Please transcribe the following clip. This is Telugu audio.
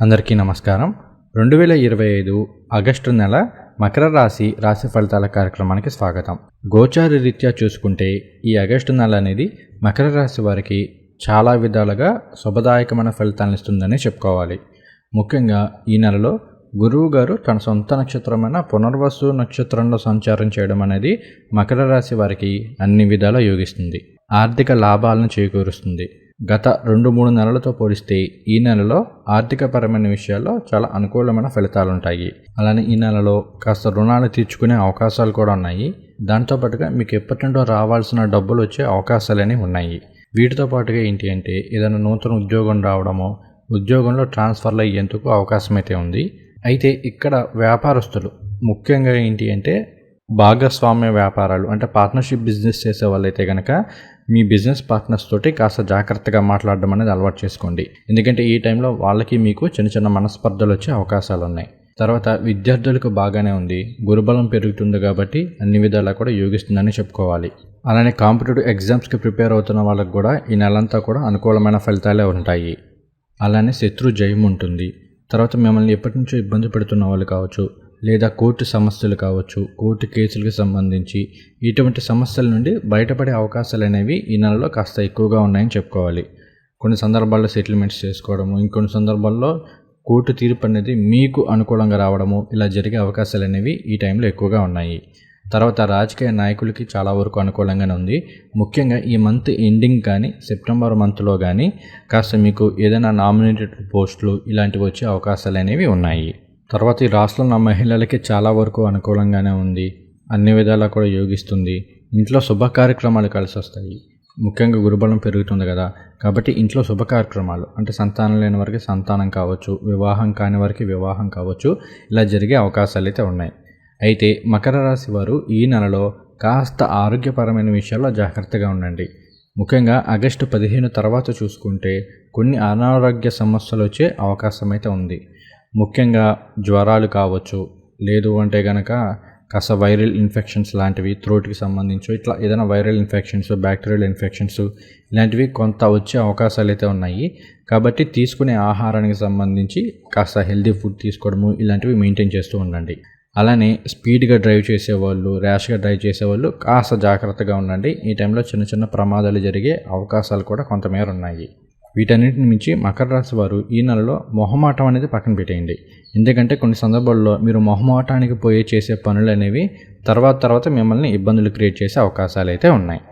అందరికీ నమస్కారం. రెండు వేల ఇరవై ఐదు ఆగస్టు నెల మకర రాశి రాశి ఫలితాల కార్యక్రమానికి స్వాగతం. గోచార రీత్యా చూసుకుంటే ఈ ఆగస్టు నెల అనేది మకర రాశి వారికి చాలా విధాలుగా శుభదాయకమైన ఫలితాలను ఇస్తుందని చెప్పుకోవాలి. ముఖ్యంగా ఈ నెలలో గురువు గారు తన సొంత నక్షత్రమైన పునర్వసు నక్షత్రంలో సంచారం చేయడం అనేది మకర రాశి వారికి అన్ని విధాలా యోగిస్తుంది. ఆర్థిక లాభాలను చేకూరుస్తుంది. గత రెండు మూడు నెలలతో పోలిస్తే ఈ నెలలో ఆర్థికపరమైన విషయాల్లో చాలా అనుకూలమైన ఫలితాలు ఉంటాయి అలానే ఈ నెలలో కాస్త రుణాలు తీర్చుకునే అవకాశాలు కూడా ఉన్నాయి. దాంతోపాటుగా మీకు ఎప్పటి నుండో రావాల్సిన డబ్బులు వచ్చే అవకాశాలనే ఉన్నాయి. వీటితో పాటుగా ఏంటి అంటే ఏదైనా నూతన ఉద్యోగం రావడమో ఉద్యోగంలో ట్రాన్స్ఫర్లు అయ్యేందుకు అవకాశం అయితే ఉంది. అయితే ఇక్కడ వ్యాపారస్తులు ముఖ్యంగా ఏంటి అంటే భాగస్వామ్య వ్యాపారాలు అంటే పార్ట్నర్షిప్ బిజినెస్ చేసే వాళ్ళైతే కనుక మీ బిజినెస్ పార్ట్నర్స్ తోటి కాస్త జాగ్రత్తగా మాట్లాడడం అనేది అలవాటు చేసుకోండి. ఎందుకంటే ఈ టైంలో వాళ్ళకి మీకు చిన్న చిన్న మనస్పర్ధలు వచ్చే అవకాశాలు ఉన్నాయి. తర్వాత విద్యార్థులకు బాగానే ఉంది. గురుబలం పెరుగుతుంది కాబట్టి అన్ని విధాలా కూడా యోగిస్తుందని చెప్పుకోవాలి. అలానే కాంపిటేటివ్ ఎగ్జామ్స్కి ప్రిపేర్ అవుతున్న వాళ్ళకు కూడా ఈ నెలంతా కూడా అనుకూలమైన ఫలితాలే ఉంటాయి. అలానే శత్రు జయం ఉంటుంది. తర్వాత మిమ్మల్ని ఎప్పటి నుంచో ఇబ్బంది పెడుతున్న వాళ్ళు కావచ్చు లేదా కోర్టు సమస్యలు కావచ్చు కోర్టు కేసులకు సంబంధించి ఇటువంటి సమస్యల నుండి బయటపడే అవకాశాలు అనేవి ఈ నెలలో కాస్త ఎక్కువగా ఉన్నాయని చెప్పుకోవాలి. కొన్ని సందర్భాల్లో సెటిల్మెంట్స్ చేసుకోవడము ఇంకొన్ని సందర్భాల్లో కోర్టు తీర్పు అనేది మీకు అనుకూలంగా రావడము ఇలా జరిగే అవకాశాలు అనేవి ఈ టైంలో ఎక్కువగా ఉన్నాయి. తర్వాత రాజకీయ నాయకులకి చాలా వరకు అనుకూలంగానే ఉంది. ముఖ్యంగా ఈ మంత్ ఎండింగ్ కానీ సెప్టెంబర్ మంత్లో కానీ కాస్త మీకు ఏదైనా నామినేటెడ్ పోస్టులు ఇలాంటివి వచ్చే అవకాశాలు అనేవి ఉన్నాయి. తర్వాత ఈ రాష్ట్రం నా మహిళలకి చాలా వరకు అనుకూలంగానే ఉంది. అన్ని విధాలా కూడా యోగిస్తుంది. ఇంట్లో శుభ కార్యక్రమాలు కలిసి వస్తాయి ముఖ్యంగా గురుబలం పెరుగుతుంది కదా. కాబట్టి ఇంట్లో శుభ కార్యక్రమాలు అంటే సంతానం లేని వారికి సంతానం కావచ్చు వివాహం కాని వారికి వివాహం కావచ్చు ఇలా జరిగే అవకాశాలు అయితే ఉన్నాయి. అయితే మకర రాశి వారు ఈ నెలలో కాస్త ఆరోగ్యపరమైన విషయాల్లో జాగ్రత్తగా ఉండండి. ముఖ్యంగా ఆగస్టు పదిహేను తర్వాత చూసుకుంటే కొన్ని అనారోగ్య సమస్యలు వచ్చే అవకాశం అయితే ఉంది. ముఖ్యంగా జ్వరాలు కావచ్చు లేదు అంటే కనుక కాస్త వైరల్ ఇన్ఫెక్షన్స్ లాంటివి థ్రోట్కి సంబంధించి ఇట్లా ఏదైనా వైరల్ ఇన్ఫెక్షన్స్ బ్యాక్టీరియల్ ఇన్ఫెక్షన్స్ ఇలాంటివి కొంత వచ్చే అవకాశాలు అయితే ఉన్నాయి. కాబట్టి తీసుకునే ఆహారానికి సంబంధించి కాస్త హెల్తీ ఫుడ్ తీసుకోవడము ఇలాంటివి మెయింటైన్ చేస్తూ ఉండండి. అలానే స్పీడ్గా డ్రైవ్ చేసేవాళ్ళు ర్యాష్గా డ్రైవ్ చేసేవాళ్ళు కాస్త జాగ్రత్తగా ఉండండి. ఈ టైంలో చిన్న చిన్న ప్రమాదాలు జరిగే అవకాశాలు కూడా కొంతమేర ఉన్నాయి. వీటన్నిటిని మించి మకర రాశి వారు ఈ నెలలో మొహమాటం అనేది పక్కన పెట్టేయండి. ఎందుకంటే కొన్ని సందర్భాల్లో మీరు మొహమాటానికి పోయి చేసే పనులు అనేవి తర్వాత తర్వాత మిమ్మల్ని ఇబ్బందులు క్రియేట్ చేసే అవకాశాలు అయితే ఉన్నాయి.